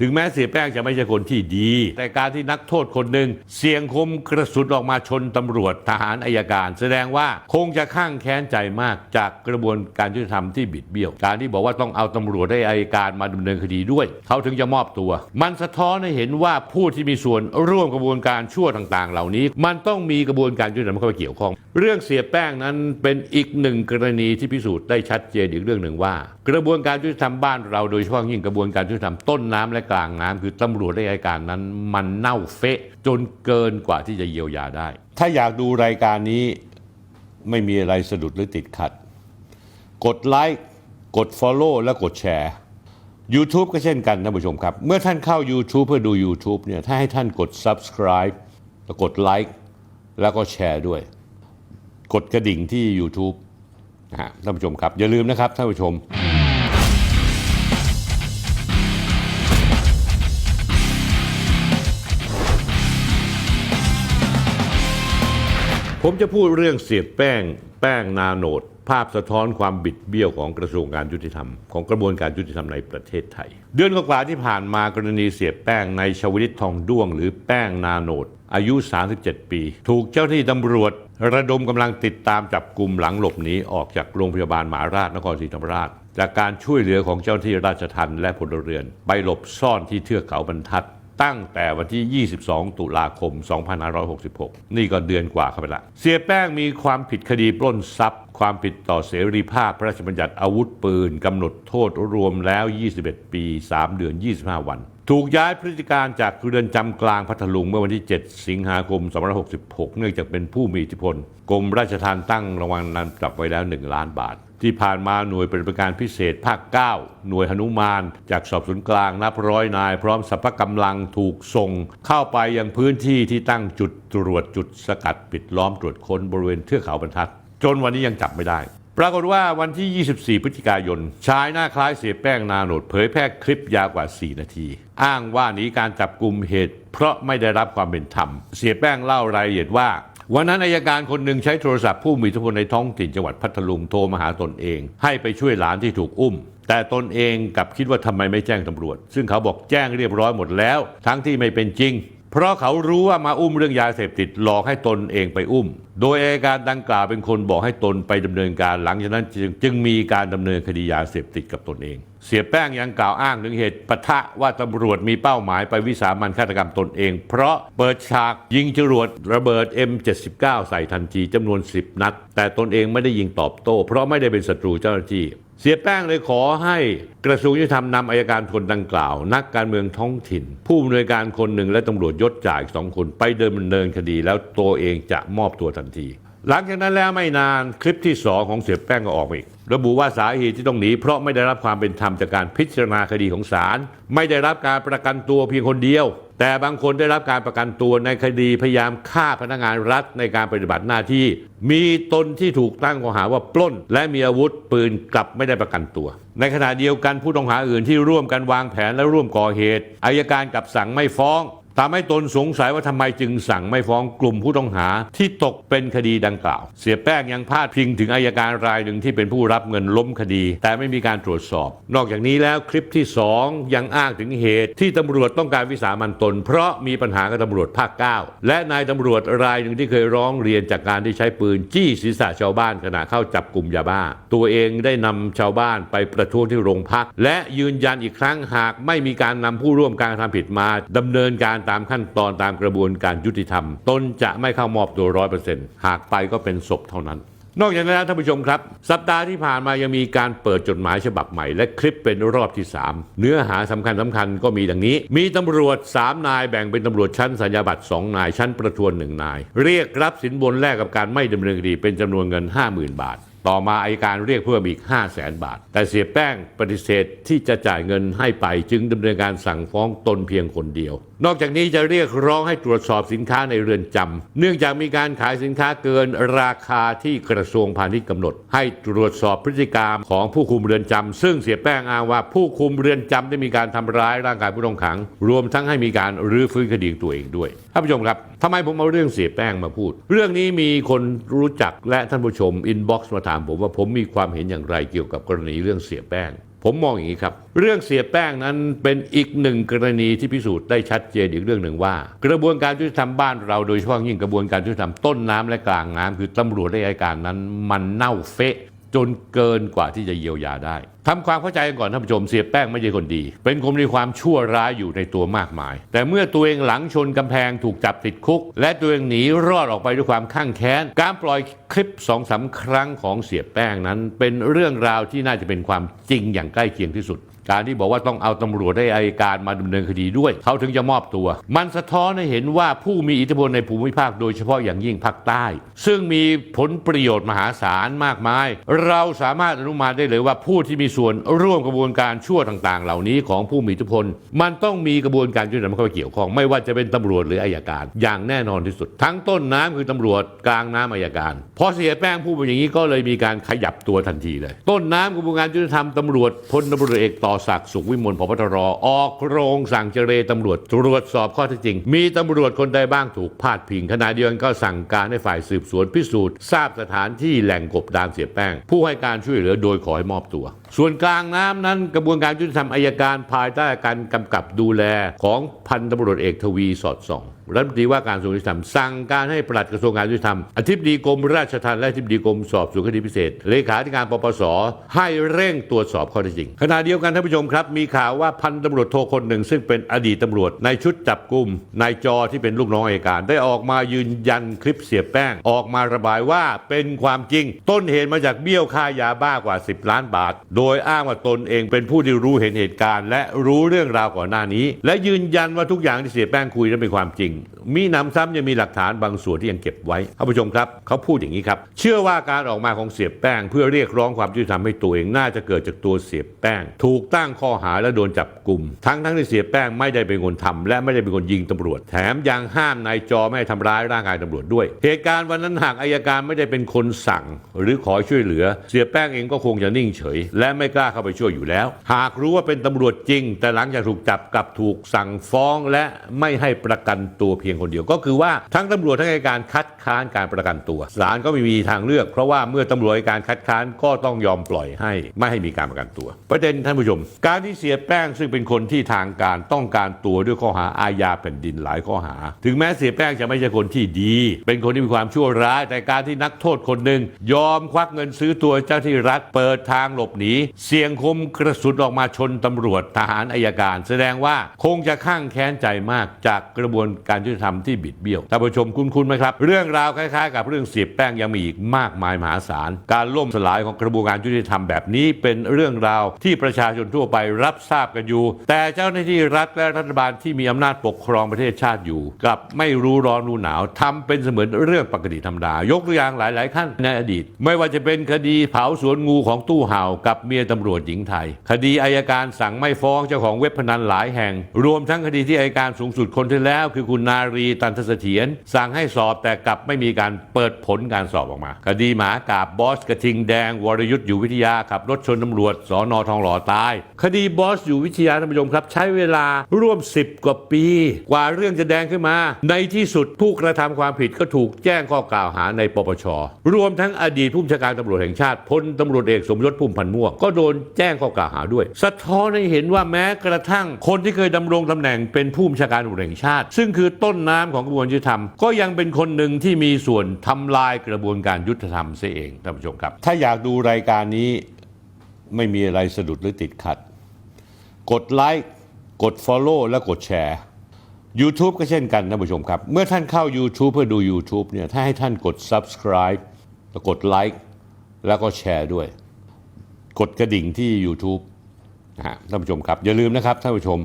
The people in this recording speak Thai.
ถึงแม้เสียแป้งจะไม่ใช่คนที่ดี แต่การที่นักโทษคนหนึ่งเสียงคมกระสุนออกมาชนตำรวจทหารอายการ แสดงว่าคงจะข้างแค้นใจมากจากกระบวนการยุติธรรมที่บิดเบี้ยว การที่บอกว่าต้องเอาตำรวจได้อายการมาดำเนินคดีด้วย เขาถึงจะมอบตัว มันสะท้อนให้เห็นว่าผู้ที่มีส่วนร่วมกระบวนการชั่วต่างๆ เหล่านี้ มันต้องมีกระบวนการยุติธรรมเข้าไปเกี่ยวข้อง เรื่องเสียแป้งนั้นเป็นอีกหนึ่งกรณีที่พิสูจน์ได้ชัดเจนอีกเรื่องหนึ่งว่า กระบวนการยุติธรรมบ้านเราโดยเฉพาะยิ่งกระบวนการยุติธรรมต้นน้ำและกลางน้ำคือตำรวจและอัยการนั้น มันเน่าเฟะจนเกินกว่าที่จะเยียวยาได้ ถ้าอยากดูรายการนี้ไม่มีอะไรสะดุดหรือติดขัด กดไลค์กด Follow และกดแชร์ YouTube ก็เช่นกันท่านผู้ชมครับ เมื่อท่านเข้า YouTube เพื่อดู YouTube เนี่ยถ้าให้ท่านกด Subscribe แล้วกดไลค์แล้วก็แชร์ด้วย กดกระดิ่งที่ YouTube นะฮะท่านผู้ชมครับ อย่าลืมนะครับท่านผู้ชม ผมจะพูดเรื่องเสียแป้ง แป้งนาโนด ภาพสะท้อนความบิดเบี้ยวของกระทรวงการยุติธรรม ของกระบวนการยุติธรรมในประเทศไทย เดือนกว่าๆที่ผ่านมากรณีเสียแป้งในชวลิตทองด้วง หรือแป้งนาโนด อายุ 37 ปี ถูกเจ้าหน้าที่ตำรวจ ระดมกำลังติดตามจับกลุ่มหลังหลบหนีออกจากโรงพยาบาลมหาราชนครศรีธรรมราช จากการช่วยเหลือของเจ้าหน้าที่ราชทัณฑ์และพลเรือน ไปหลบซ่อนที่เทือกเขาบรรทัด ตั้งแต่วันที่ 22 ตุลาคม 2566 นี่ก็เดือนกว่าเข้าไปละ เสียแป้งมีความผิดคดีปล้นทรัพย์ ความผิดต่อเสรีภาพพระราชบัญญัติอาวุธปืนกำหนดโทษรวมแล้ว 21 ปี 3 เดือน 25 วัน ถูกย้ายพฤติการจากเรือนจำกลางพัทลุงเมื่อวันที่ 7 สิงหาคม 2566 เนื่องจากเป็นผู้มีอิทธิพล กรมราชทัณฑ์ตั้งรางวัลนำจับไว้แล้ว 1 ล้านบาท ที่ผ่านมาหน่วยปฏิบัติการพิเศษภาค 9 หน่วยหนุมาน จากสอบสวนกลางนับร้อยนาย พร้อมสัพพกำลังถูกส่ง เข้าไปยังพื้นที่ที่ตั้งจุดตรวจจุดสกัดปิดล้อมตรวจค้นบริเวณเทือกเขาบรรทัด จนวันนี้ยังจับไม่ได้ ปรากฏว่าวันที่ 24 พฤศจิกายน ชายหน้าคล้ายเสียแป้งนาโนดเผยแพร่คลิปยาวกว่า 4 นาที อ้างว่าหนีการจับกลุ่มเหตุ เพราะไม่ได้รับความเป็นธรรม เสียแป้งเล่ารายละเอียดว่า วันนั้นอายการคนหนึ่งใช้โทรศัพท์ผู้มีอิทธิพลในท้องถิ่นจังหวัดพัทลุงโทรมาหาตนเอง ให้ไปช่วยหลานที่ถูกอุ้ม แต่ตนเองกลับคิดว่าทำไมไม่แจ้งตำรวจ ซึ่งเขาบอกแจ้งเรียบร้อยหมดแล้ว ทั้งที่ไม่เป็นจริง เพราะเขารู้ว่ามาอุ้มเรื่องยาเสพติดหลอกให้ตนเองไปอุ้ม โดยอายการดังกล่าวเป็นคนบอกให้ตนไปดำเนินการหลังจากนั้นจึงจึงมีการดำเนินคดียาเสพติดกับตนเอง เสียแป้งยังกล่าวอ้างถึงเหตุปะทะว่าตำรวจมีเป้าหมายไปวิสามันฆาตกรรมตนเอง เพราะเปิดฉากยิงจรวดระเบิด M79 ใส่ทันทีจำนวน 10 นัด แต่ตนเองไม่ได้ยิงตอบโต้ เพราะไม่ได้เป็นศัตรูเจ้าหน้าที่ เสียแป้งเลยขอให้กระทรวงยุติธรรมนำอายการคนดังกล่าว นักการเมืองท้องถิ่น ผู้อำนวยการคนหนึ่งและตำรวจยศจ่าอีกสองคน ไปเดินดำเนินคดีแล้วตัวเองจะมอบตัวทันที หลังจากนั้นแล้วไม่นานคลิปที่สองของเสียแป้งก็ออกมาอีก ระบุว่าสาเหตุที่ต้องหนี เพราะไม่ได้รับความเป็นธรรมจากการพิจารณาคดีของศาลไม่ได้รับการประกันตัวเพียงคนเดียว แต่บางคนได้รับการประกันตัวในคดีพยายามฆ่าพนักงานรัฐในการปฏิบัติหน้าที่ มีตนที่ถูกตั้งข้อหาว่าปล้น และมีอาวุธปืนกลับไม่ได้ประกันตัว ในขณะเดียวกันผู้ต้องหาอื่นที่ร่วมกันวางแผนและร่วมก่อเหตุอายการกลับสั่งไม่ฟ้อง ทำให้ตนสงสัยว่าทำไมจึงสั่งไม่ฟ้องกลุ่มผู้ต้องหาที่ตกเป็นคดีดังกล่าว เสียแป้งยังพาดพิงถึงอายการรายหนึ่งที่เป็นผู้รับเงินล้มคดี แต่ไม่มีการตรวจสอบ นอกจากนี้แล้วคลิปที่ 2 ยังอ้างถึงเหตุที่ตำรวจต้องการวิสามันตน เพราะมีปัญหากับตำรวจภาค 9 และนายตำรวจรายหนึ่งที่เคยร้องเรียนจากการที่ใช้ปืนจี้ศีรษะชาวบ้านขณะเข้าจับกลุ่มยาบ้า ตัวเองได้นำชาวบ้านไปประท้วงที่โรงพัก และยืนยันอีกครั้งหากไม่มีการนำผู้ร่วมการทำผิดมาดำเนินการตามขั้นตอนตามกระบวนการยุติธรรม ตนจะไม่เข้ามอบตัวร้อยเปอร์เซ็นต์หากไปก็เป็นศพเท่านั้น นอกจากนั้นท่านผู้ชมครับ สัปดาห์ที่ผ่านมายังมีการเปิดจดหมายฉบับใหม่ และคลิปเป็นรอบที่ 3 เนื้อหาสำคัญสำคัญก็มีดังนี้ มีตำรวจ 3 นายแบ่งเป็นตำรวจชั้นสัญญาบัตร2นายชั้นประทวน1นาย เรียกรับสินบนแลกกับการไม่ดำเนินคดีเป็นจำนวนเงิน 50,000 บาท ต่อมาอายการเรียกเพิ่มอีก 5 0 0แสนบาท แต่เสียแป้งปฏิเสธที่จะจ่ายเงินให้ไปจึงดำเนินการสั่งฟ้องตนเพียงคนเดียว นอกจากนี้จะเรียกร้องให้ตรวจสอบสินค้าในเรือนจำเนื่องจากมีการขายสินค้าเกินราคาที่กระทรวงพาณิชย์กำหนด ให้ตรวจสอบพฤติกรรมของผู้คุมเรือนจำซึ่งเสียแป้งอ้างว่าผู้คุมเรือนจำได้มีการทำร้ายร่างกายผู้ต้องขัง รวมทั้งให้มีการรื้อฟื้นคดีตัวเองด้วยท่านผู้ชมครับทำไมผมเอาเรื่องเสียแป้งมาพูด เรื่องนี้มีคนรู้จักและท่านผู้ชมอินบ็อกซ์มาถามผมว่าผมมีความเห็นอย่างไรเกี่ยวกับกรณีเรื่องเสียแป้ง ผมมองอย่างนี้ครับ เรื่องเสียแป้งนั้นเป็นอีกหนึ่งกรณีที่พิสูจน์ได้ชัดเจนอีกเรื่องหนึ่งว่า กระบวนการยุติธรรมบ้านเราโดยเฉพาะยิ่งกระบวนการยุติธรรมต้นน้ำและกลางน้ำคือตำรวจและอัยการนั้น มันเน่าเฟะ จนเกินกว่าที่จะเยียวยาได้ทำความเข้าใจกันก่อนท่านผู้ชมเสียแป้งไม่ใช่คนดี เป็นคนมีความชั่วร้ายอยู่ในตัวมากมาย แต่เมื่อตัวเองหลังชนกำแพงถูกจับติดคุก และตัวเองหนีรอดออกไปด้วยความข้างแค้น การปล่อยคลิปสองสามครั้งของเสียแป้งนั้น เป็นเรื่องราวที่น่าจะเป็นความจริงอย่างใกล้เคียงที่สุด การที่บอกว่าต้องเอาตำรวจได้อายการมาดำเนินคดีด้วย เขาถึงจะมอบตัว มันสะท้อนให้เห็นว่าผู้มีอิทธิพลในภูมิภาคโดยเฉพาะอย่างยิ่งภาคใต้ ซึ่งมีผลประโยชน์มหาศาลมากมาย เราสามารถอนุมานได้เลยว่าผู้ที่มีส่วนร่วมกระบวนการชั่วต่างๆ เหล่านี้ของผู้มีอิทธิพล มันต้องมีกระบวนการยุติธรรมเข้าไปเกี่ยวข้องไม่ว่าจะเป็นตำรวจหรืออายการ อย่างแน่นอนที่สุด ทั้งต้นน้ำคือตำรวจกลางน้ำอายการพอเสียแป้งพูดมาอย่างนี้ก็เลยมีการขยับตัวทันทีเลย ต้นน้ำกระบวนการยุติธรรมตำรวจพลตำรวจเอกต่อศักดิ์สุขวิมลพบตรออกโรงสั่งเจรตำรวจตรวจสอบข้อเท็จจริง มีตำรวจคนใดบ้างถูกพาดพิงขณะเดียวกันก็สั่งการให้ฝ่ายสืบสวนพิสูจน์ ทราบสถานที่แหล่งกบดานเสียแป้ง ผู้ให้การช่วยเหลือโดยขอให้มอบตัว ส่วนกลางน้ำนั้นกระบวนการยุติธรรมอายการภายใต้การกำกับดูแลของพันตำรวจเอกทวีสอดส่อง รัฐมนตรีว่าการกระทรวงยุติธรรมสั่งการให้ปลัดกระทรวงการยุติธรรมอธิบดีกรมราชทัณฑ์และอธิบดีกรมสอบสวนคดีพิเศษ เลขาธิการปปสให้เร่งตรวจสอบข้อเท็จจริง ขณะเดียวกันท่านผู้ชมครับ มีข่าวว่าพันตำรวจโทคนหนึ่ง ซึ่งเป็นอดีตตำรวจในชุดจับกลุ่มนายจอที่เป็นลูกน้องอัยการ ได้ออกมายืนยันคลิปเสียแป้ง ออกมาระบายว่าเป็นความจริง ต้นเหตุมาจากเบี้ยวค่ายาบ้ากว่า 10 ล้านบาท โดยอ้างว่าตนเองเป็นผู้ที่รู้เห็นเหตุการณ์ และรู้เรื่องราวก่อนหน้านี้ และยืนยันว่าทุกอย่างที่เสียแป้งคุยนั้นเป็นความจริงมีนำซ้ำยังมีหลักฐานบางส่วนที่ยังเก็บไว้ท่านผู้ชมครับเขาพูดอย่างนี้ครับ เชื่อว่าการออกมาของเสียแป้ง เพื่อเรียกร้องความยุติธรรมให้ตัวเองน่าจะเกิดจากตัวเสียแป้ง ถูกตั้งข้อหาและโดนจับกลุ่ม ทั้งทั้งที่เสียแป้งไม่ได้เป็นคนทำและไม่ได้เป็นคนยิงตำรวจ แถมยังห้ามนายจอไม่ให้ทำร้ายร่างกายตำรวจด้วย เหตุการณ์วันนั้นหากอายการไม่ได้เป็นคนสั่ง หรือขอช่วยเหลือ เสียแป้งเองก็คงจะนิ่งเฉย และไม่กล้าเข้าไปช่วยอยู่แล้ว หากรู้ว่าเป็นตำรวจจริง แต่หลังจากถูกจับกลับถูกสั่งฟ้องและไม่ให้ประกันตัวเพียงคนเดียว ก็คือว่าทั้งตำรวจทั้งอัยการคัดค้านการประกันตัวศาลก็ไม่มีทางเลือก เพราะว่าเมื่อตำรวจอัยการคัดค้านก็ต้องยอมปล่อยให้ไม่ให้มีการประกันตัว ประเด็นท่านผู้ชม การที่เสียแป้งซึ่งเป็นคนที่ทางการต้องการตัวด้วยข้อหาอาญาแผ่นดินหลายข้อหา ถึงแม้เสียแป้งจะไม่ใช่คนที่ดี เป็นคนที่มีความชั่วร้าย แต่การที่นักโทษคนหนึ่งยอมควักเงินซื้อตัวเจ้าที่รัฐเปิดทางหลบหนีเสี่ยงคมกระสุนออกมาชนตำรวจทหารอายการ แสดงว่าคงจะข้างแค้นใจมากจากกระบวนการการยุติธรรมที่บิดเบี้ยวท่านผู้ชมคุ้นๆไหมครับ เรื่องราวคล้ายๆ กับเรื่องเสียแป้งยังมีอีกมากมายมหาศาล การล่มสลายของกระบวนการยุติธรรมแบบนี้เป็นเรื่องราวที่ประชาชนทั่วไปรับทราบกันอยู่ แต่เจ้าหน้าที่รัฐและรัฐบาลที่มีอำนาจปกครองประเทศชาติอยู่กลับไม่รู้ร้อนรู้หนาวทำเป็นเสมือนเรื่องปกติธรรมดายกตัวอย่างหลาย ๆ ขั้นในอดีต ไม่ว่าจะเป็นคดีเผาสวนงูของตู้เห่ากับเมียตำรวจหญิงไทย คดีอายการสั่งไม่ฟ้องเจ้าของเว็บพนันหลายแห่ง รวมทั้งคดีที่อายการสูงสุดคนที่แล้วคือคุณนารีตันทเสถียรสั่งให้สอบแต่กลับไม่มีการเปิดผลการสอบออกมา คดีหมากาบบอสกระทิงแดง วรยุทธ์อยู่วิทยาขับรถชนตำรวจสอนอทองหล่อตาย คดีบอสอยู่วิทยาท่านผู้ชมครับ ใช้เวลาร่วม 10 กว่าปี กว่าเรื่องจะแดงขึ้นมา ในที่สุดผู้กระทำความผิดก็ถูกแจ้งข้อกล่าวหาในปปชรวมทั้งอดีตผู้บัญชาการตำรวจแห่งชาติพลตำรวจเอกสมยศพุ่มพันธ์ม่วงก็โดนแจ้งข้อกล่าวหาด้วย สะท้อนให้เห็นว่าแม้กระทั่งคนที่เคยดำรงตำแหน่งเป็นผู้บัญชาการตำรวจแห่งชาติ ซึ่งคือต้นน้ำของกระบวนการยุติธรรม ก็ยังเป็นคนหนึ่งที่มีส่วนทำลายกระบวนการยุติธรรมเสียเองท่านผู้ชมครับ ถ้าอยากดูรายการนี้ไม่มีอะไรสะดุดหรือติดขัด กดไลค์กด Follow และกดแชร์ YouTube ก็เช่นกันท่านผู้ชมครับ เมื่อท่านเข้า YouTube เพื่อดู YouTube เนี่ยถ้าให้ท่านกด Subscribe แล้วกดไลค์แล้วก็แชร์ด้วย กดกระดิ่งที่ YouTube นะฮะท่านผู้ชมครับ อย่าลืมนะครับท่านผู้ชม